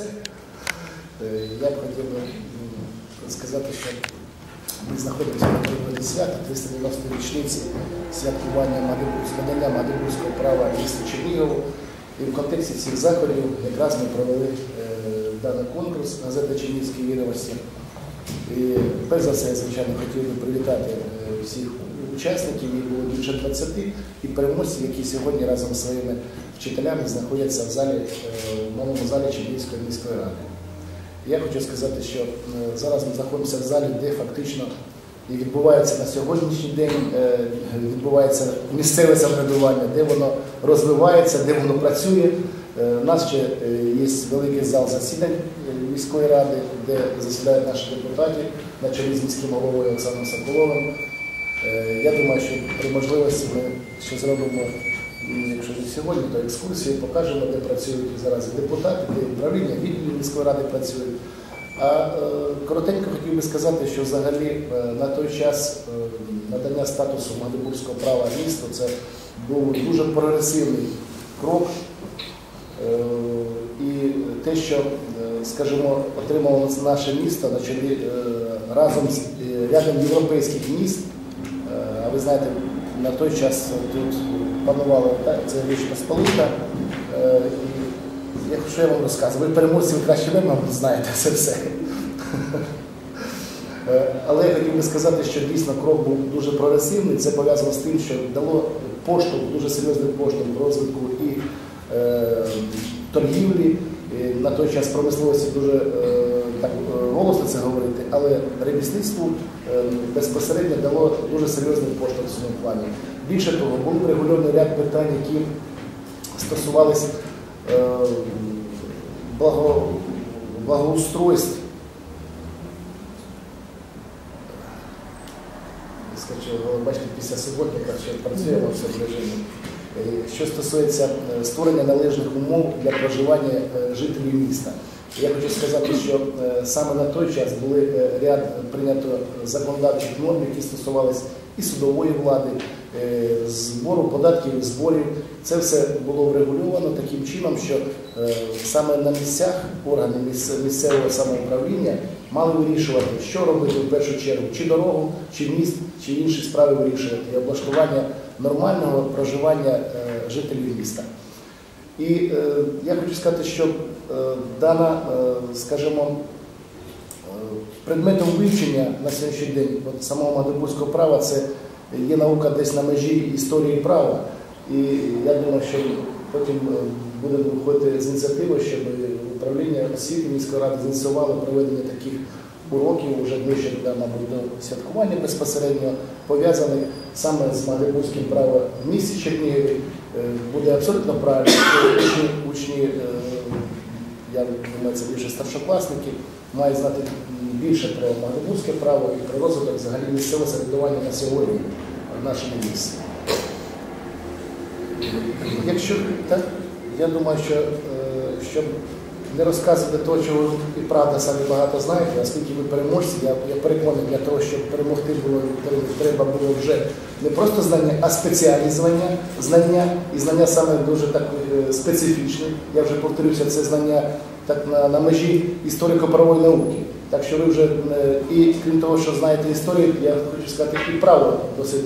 Е, Я б хотів би сказати, що ми знаходимося на періоді свята 390 річниці святкування надання Магдебурзького права міста Чернігову. І в контексті цих заходів якраз ми провели е, даний конкурс газети Чернігівські відомості. І перш за все, звичайно, хотів би привітати всіх учасників, їх було більше 20, і переможців, які сьогодні разом з своїми вчителями знаходяться в залі, е, в малому залі Чернігівської міської ради. Я хочу сказати, що е, зараз ми знаходимося в залі, де фактично і відбувається на сьогоднішній день, е, відбувається місцеве самоврядування, де воно розвивається, де воно працює. У нас ще є великий зал засідань міської ради, де засідають наші депутати на чолі з міським головою Олександром Соколовим. Е, Я думаю, що при можливості ми ще зробимо, якщо не сьогодні, то екскурсію, покажемо, де працюють зараз депутати, де управління, відділи міської ради працюють. А е, коротенько хотів би сказати, що взагалі е, на той час надання статусу Магдебурзького права місту це був дуже прогресивний крок. І те, що, скажімо, отримало наше місто на чолі разом з рядом європейських міст, знаєте, на той час тут панувала Річ Посполита. Е, що я вам розказую, ви переможці, ви краще ви, мабуть, знаєте це все. Е, Але я хотів би сказати, що дійсно крок був дуже прогресивний. Це пов'язано з тим, що дало поштовх, дуже серйозний поштовх розвитку і е, торгівлі. І на той час промисловості дуже е, голосно це говорити, але ремісництву е, безпосередньо дало дуже серйозний поштовх в цьому плані. Більше того, був врегульований ряд питань, які стосувалися е, благо, благоустройств. Бачите, після суботника ще працюємо в цьому режимі. Що стосується е, створення належних умов для проживання е, жителів міста. Я хочу сказати, що е, саме на той час були е, ряд прийнято законодавчих норм, які стосувалися і судової влади, е, збору податків і зборів. Це все було врегульовано таким чином, що саме на місцях органи місцевого самоуправління мали вирішувати, що робити в першу чергу, чи дорогу, чи міст, чи інші справи вирішувати, і облаштування нормального проживання жителів міста. І я хочу сказати, що дана, е, скажімо, е, предметом вивчення на сьогоднішній день от самого Магдебурзького права це є наука десь на межі історії права. І я думаю, що потім е, будемо виходити з ініціативи, щоб управління освіти міської ради зініціювало проведення таких уроків вже ближче мабуть, до святкування безпосередньо пов'язаних саме з Магдебурзьким правом в місті Чернігові. Е, Буде абсолютно правильно, що учні, учні е, я думаю, це більше старшокласники, мають знати більше про Магдебурзьке право і про розвиток взагалі місцевого середування на сьогодні в нашому місті. Якщо так, я думаю, що е, щоб не розказувати того, чого і правда самі багато знаєте, оскільки ви переможці, я, я переконаний, для того, щоб перемогти було треба було вже не просто знання, а спеціальні знання, знання і знання саме дуже так е, специфічні. Я вже повторюся, це знання так на, на межі історико-правової науки. Так що ви вже е, і крім того, що знаєте історію, я хочу сказати, і право досить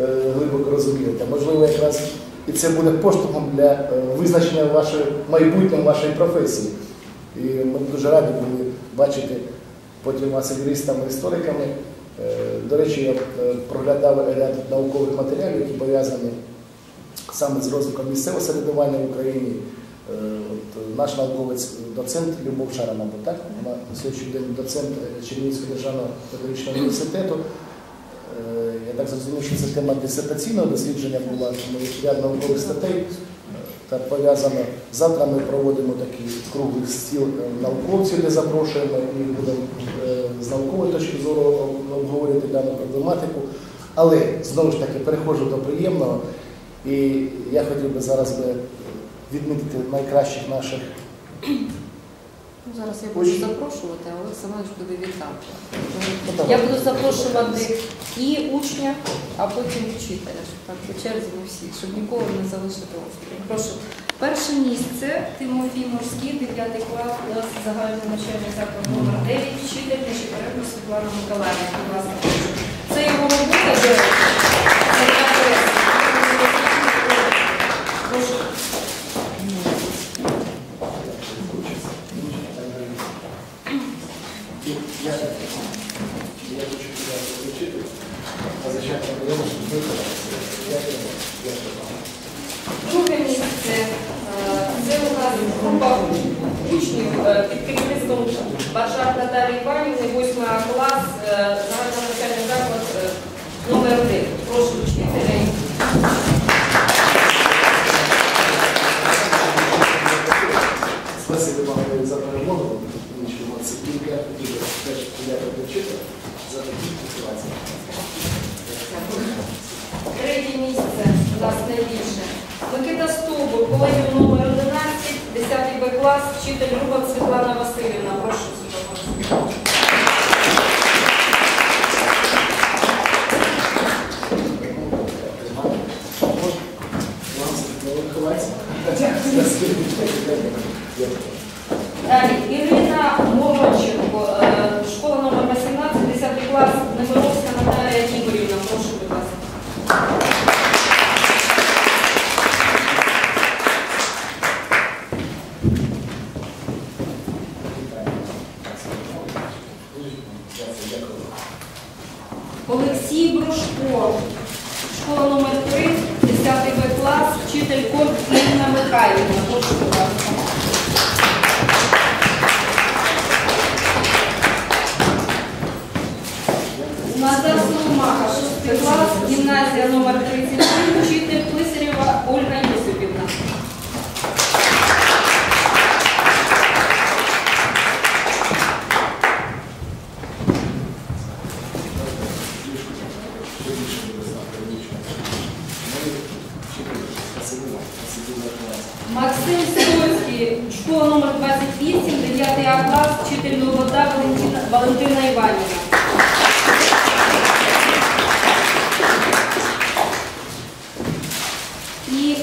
е, глибоко розумієте. Можливо, якраз і це буде поштовхом для е, визначення вашої майбутнього вашої професії. І ми дуже раді були бачити потім вас юристами, істориками. Е, До речі, я е, проглядав ряд наукових матеріалів, які пов'язані саме з розвитком місцевого самоврядування в Україні. От наш науковець, доцент Любов Шара, мабуть, так? Вона на сьогоднішній день доцент Чернігівського державного педагогічного університету. Е, Я так зрозумів, що це тема дисертаційного дослідження була, тому ряд наукових статей е, та пов'язано. Завтра ми проводимо такий круглий стіл е, науковців, де запрошуємо і будемо з наукової точки зору об- обговорювати дану проблематику. Але знову ж таки переходжу до приємного. І я хотів би зараз би відмітити найкращих наших Ну, Зараз я буду Очень. запрошувати, а Олег Семенович буде вітати. Ну. Я буду запрошувати і учня, а потім вчителя. щоб Так, по черзі ми всі, щоб нікого не залишити осторонь. Прошу Перше місце Тимофій Морський, 9 клас, клас загальний навчальний заклад номер 9, вчитель Нечипорядна Світлана Миколаївна. Це його робота, де це для преси. Прошу. Я, я хочу тебя включити, а зачем проблема, щоб виконати. Дякую. Дякую вам. Друге місце е, це у нас група учнів е, під керівництвом Бажар Наталії Іванівни, 8 клас, е, загальний навчальний заклад е, номер 1. Прошу вчителя. Спасибо вам за перемогу. Нічого, це кілька дуже теж подякувати вчителю за такі мотивації. Третє місце у нас найбільше. Микита Стовбур, колегіум номер 11, 10 Б клас, вчитель Рубак Світлана Васильівна. Прошу Світлана Васильівна. Далі Ірина Мороченко, е, школа номер 18, 10 клас, Немировська Наталія Ігорівна. Прошу, будь ласка. Олексій Брошко, школа номер 3, 10 Б клас, вчитель Корт Прошу, будь ласка. Назар Соломаха, 6 клас, гімназія номер 33, вчитель Писарева Ольга Юсипівна. Школа номер 28, 9 А клас, вчитель Новота Валентина, Валентина Іванівна. І.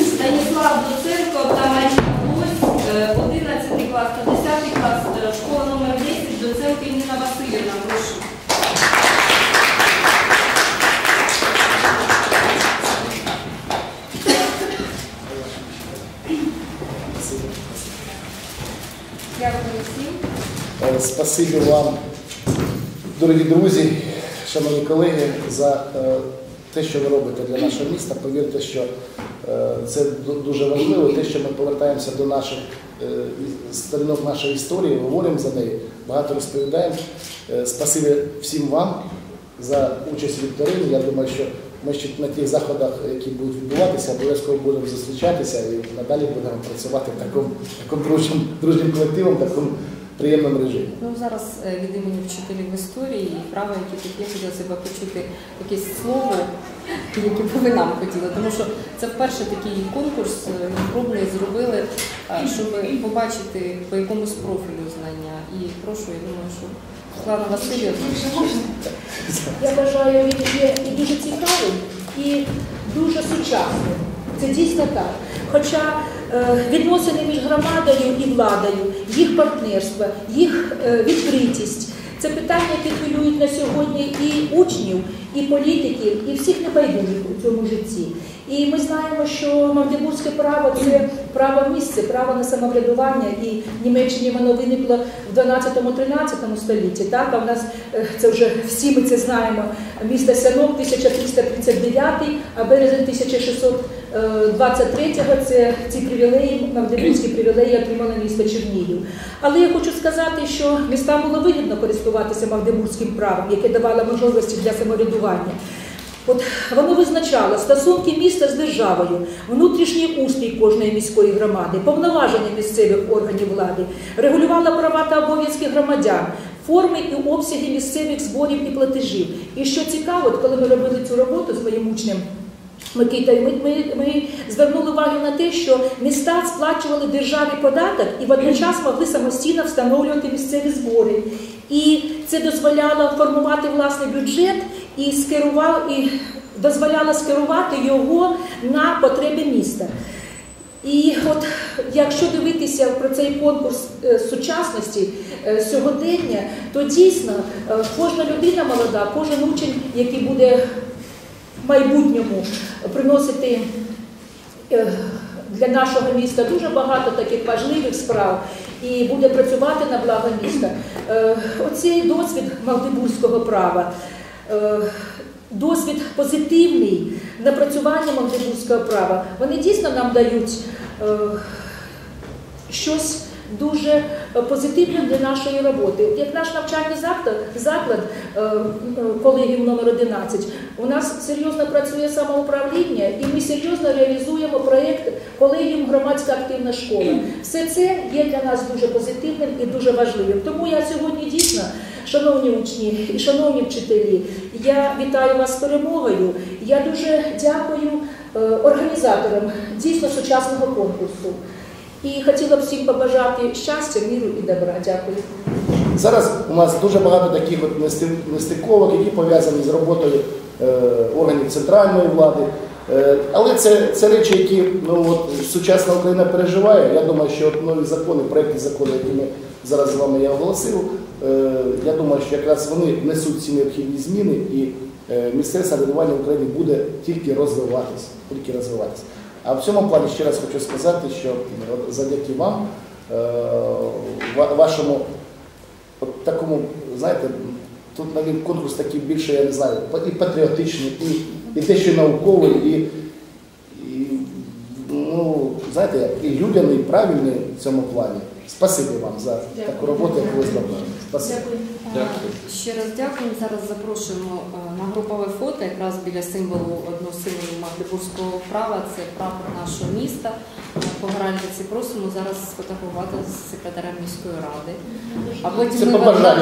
Станіслав Доценко та Марія Гось, е, 11 клас та 10 клас, е, школа номер 10, Доценко Ніна Васильівна. Прошу. Дякую всім. Е, Спасибі вам, дорогі друзі, шановні колеги, за е, те, що ви робите для нашого міста. Повірте, що е, це дуже важливо. Те, що ми повертаємося до наших е, сторінок нашої історії, говоримо за неї, багато розповідаємо. Спасибі всім вам за участь в вікторині. Я думаю, що ми ще на тих заходах, які будуть відбуватися, обов'язково будемо зустрічатися і надалі будемо працювати в такому, такому дружнім, колективом, в такому приємному режимі. Ну зараз е, від імені вчителів історії і права, які тут є, хотіла себе почути якесь слово, яке б ви нам хотіли. Тому що це вперше такий конкурс е, пробний зробили, е, щоб побачити по якомусь профілю знання. І прошу, я думаю, що Світлана Васильівна. Я вважаю, він є і дуже цікавим, і дуже сучасним. Це дійсно так. Хоча відносини між громадою і владою, їх партнерство, їх е, відкритість це питання, які хвилюють на сьогодні і учнів, і політиків, і всіх небайдужих у цьому житті. І ми знаємо, що магдебурзьке право це право місце, право на самоврядування, і в Німеччині воно виникло 12-13 столітті. Так, а в нас е, це вже всі ми це знаємо. Місто Сянок 1339, а березень 1623 це ці привілеї, магдебурзькі привілеї отримало місто Чернігів. Але я хочу сказати, що містам було вигідно користуватися магдебурзьким правом, яке давало можливості для самоврядування. От воно визначало стосунки міста з державою, внутрішній устрій кожної міської громади, повноваження місцевих органів влади, регулювало права та обов'язки громадян, форми і обсяги місцевих зборів і платежів. І що цікаво, коли ми робили цю роботу з моїм учнем. Микитою, ми, ми, ми звернули увагу на те, що міста сплачували державі податок і водночас могли самостійно встановлювати місцеві збори. І це дозволяло формувати власний бюджет і скерував і дозволяло скерувати його на потреби міста. І от якщо дивитися про цей конкурс е, сучасності е, сьогодення, то дійсно е, кожна людина молода, кожен учень, який буде в майбутньому приносити для нашого міста дуже багато таких важливих справ і буде працювати на благо міста. Е, Оцей досвід магдебурзького права. е, Досвід позитивний напрацювання магдебурзького права. Вони дійсно нам дають е, щось дуже е, позитивне для нашої роботи. От Як наш навчальний заклад, заклад е, колегіум номер 11, у нас серйозно працює самоуправління, і ми серйозно реалізуємо проєкт колегіум громадська активна школа. Все це є для нас дуже позитивним і дуже важливим. Тому я сьогодні дійсно, шановні учні і шановні вчителі, я вітаю вас з перемогою. Я дуже дякую е, організаторам дійсно сучасного конкурсу. І хотіла б всім побажати щастя, міру і добра. Дякую. Зараз у нас дуже багато таких от нестиковок, які пов'язані з роботою е, органів центральної влади. Е, але це, це речі, які ну, от, сучасна Україна переживає. Я думаю, що нові закони, проекти закону, які ми зараз з вами я оголосив, е, я думаю, що якраз вони внесуть ці необхідні зміни і е, місцеве самоврядування в буде тільки розвиватися. Тільки розвиватися. А в цьому плані ще раз хочу сказати, що завдяки вам, е, вашому от такому, знаєте, тут навіть конкурс такий більше, я не знаю, і патріотичний, і, і що науковий, і, і ну, знаєте, і людяний, і правильний в цьому плані. Спасибі вам за таку роботу, яку ви зробили. Спасибі. Дякую. Ще раз дякуємо. Зараз запрошуємо е, на групове фото, якраз біля символу одного символу Магдебурзького права, це прапор нашого міста. Е, По гральниці просимо зараз сфотографувати з секретарем міської ради. А потім Це ми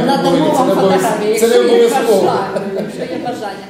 надамо вам фотографії, якщо є обов'язково. Якщо є бажання.